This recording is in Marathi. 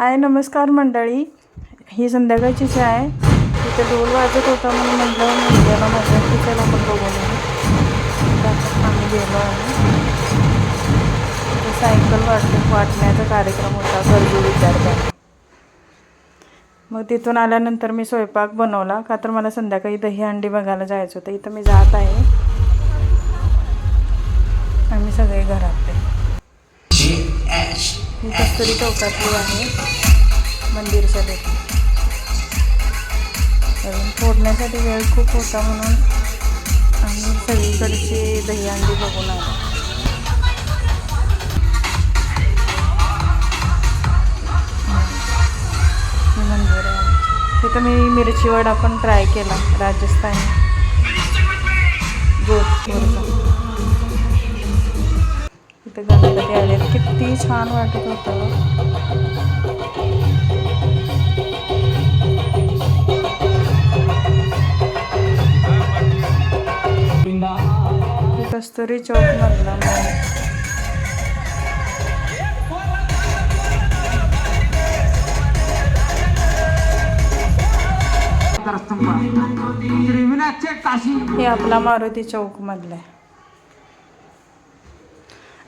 हाय नमस्कार मंडळी. ही संध्याकाळची चहा आहे. तिथे ढोल वाजत होता म्हणून म्हटलं मुलग्याला माझ्या की चला आपण बघून आम्ही गेलो आहे सायकल वाट वाटण्याचा कार्यक्रम होता गरजू विद्यार्थ्यांना. मग तिथून आल्यानंतर मी स्वयंपाक बनवला का तर मला संध्याकाळी दही अंडी बघायला जायचं होतं. इथं मी जात आहे. आम्ही सगळे घरातले. ही कस्तुरी चौकातली आहे. मंदिरच्या देखील फोडण्यासाठी वेळ खूप होता म्हणून आम्ही सगळीकडची दहीहंडी बघून आलो. मंदिर आहे. तिथं मी मिरची वडा पण ट्राय केला राजस्थानी. जोधपूरचा. तिथे गणपती आले किती छान वाटत होतं कस्तुरी चौक मधला हे आपला मारुती चौक मधला आहे.